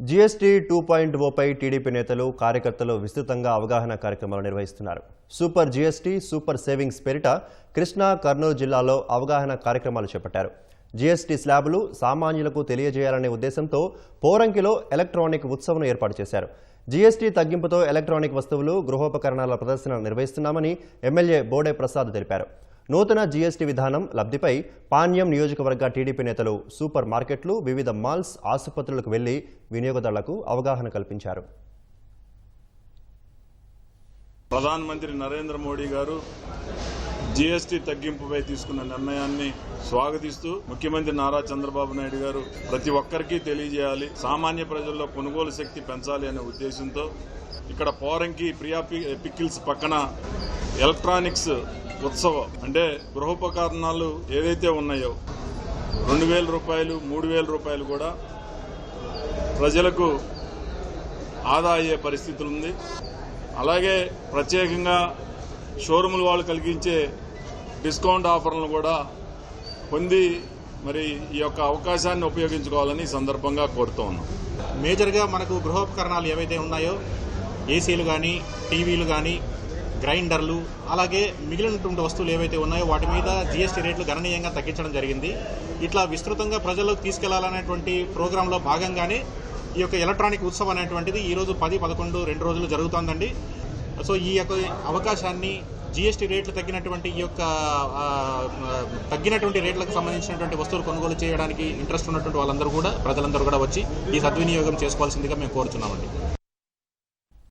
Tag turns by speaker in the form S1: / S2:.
S1: GST two point ఓపై TDP నేతలు కార్యకర్తలు విస్తృతంగా అవగాహన కార్యక్రమాలు నిర్వహిస్తున్నారు. సూపర్ జీఎస్టీ సూపర్ సేవింగ్స్ పేరిట కృష్ణా కర్నూలు జిల్లాలో అవగాహన కార్యక్రమాలు చేపట్టారు. జీఎస్టీ స్లాబులు సామాన్యులకు తెలియజేయాలనే ఉద్దేశంతో పోరంకిలో ఎలక్ట్రానిక్ ఉత్సవం ఏర్పాటు చేశారు. జీఎస్టీ తగ్గింపుతో ఎలక్ట్రానిక్ వస్తువులు గృహోపకరణాల ప్రదర్శన నిర్వహిస్తున్నామని ఎమ్మెల్యే బోడే ప్రసాద్ తెలిపారు. నూతన జీఎస్టీ విధానం లబ్ధిపై పాణ్యం నియోజకవర్గ టీడీపీ నేతలు సూపర్ మార్కెట్లు వివిధ మాల్స్ ఆసుపత్రులకు వెళ్ళి వినియోగదారులకు అవగాహన కల్పించారు.
S2: ప్రధానమంత్రి నరేంద్ర మోడీ గారు జీఎస్టీ తగ్గింపుపై తీసుకున్న నిర్ణయాన్ని స్వాగతిస్తూ ముఖ్యమంత్రి నారా చంద్రబాబు నాయుడు గారు ప్రతి ఒక్కరికి తెలియజేయాలి. సామాన్య ప్రజల్లో కొనుగోలు శక్తి పెంచాలి అనే ఉద్దేశంతో ఇక్కడ పోరంకి ప్రియా పి- పికిల్స్ పక్కన ఎలక్ట్రానిక్స్ ఉత్సవం అంటే గృహోపకరణాలు ఏదైతే ఉన్నాయో రెండు వేల రూపాయలు మూడు వేల రూపాయలు కూడా ప్రజలకు ఆదా అయ్యే పరిస్థితులు ఉంది. అలాగే ప్రత్యేకంగా షోరూములు వాళ్ళు కలిగించే డిస్కౌంట్ ఆఫర్లను కూడా పొంది మరి ఈ యొక్క అవకాశాన్ని ఉపయోగించుకోవాలని సందర్భంగా కోరుతూ ఉన్నాం.
S3: మేజర్గా మనకు గృహోపకరణాలు ఏవైతే ఉన్నాయో ఏసీలు కానీ టీవీలు కానీ గ్రైండర్లు అలాగే మిగిలినటువంటి వస్తువులు ఏవైతే ఉన్నాయో వాటి మీద జీఎస్టీ రేట్లు గణనీయంగా తగ్గించడం జరిగింది. ఇట్లా విస్తృతంగా ప్రజల్లోకి తీసుకెళ్ళాలనేటువంటి ప్రోగ్రాంలో భాగంగానే ఈ యొక్క ఎలక్ట్రానిక్ ఉత్సవం అనేటువంటిది ఈ రోజు పది పదకొండు రెండు రోజులు జరుగుతోందండి. సో ఈ యొక్క అవకాశాన్ని జీఎస్టీ రేట్లు తగ్గినటువంటి ఈ యొక్క తగ్గినటువంటి రేట్లకు సంబంధించినటువంటి వస్తువులు కొనుగోలు చేయడానికి ఇంట్రెస్ట్ ఉన్నటువంటి వాళ్ళందరూ కూడా ప్రజలందరూ కూడా వచ్చి ఈ సద్వినియోగం చేసుకోవాల్సిందిగా మేము కోరుచున్నామండి.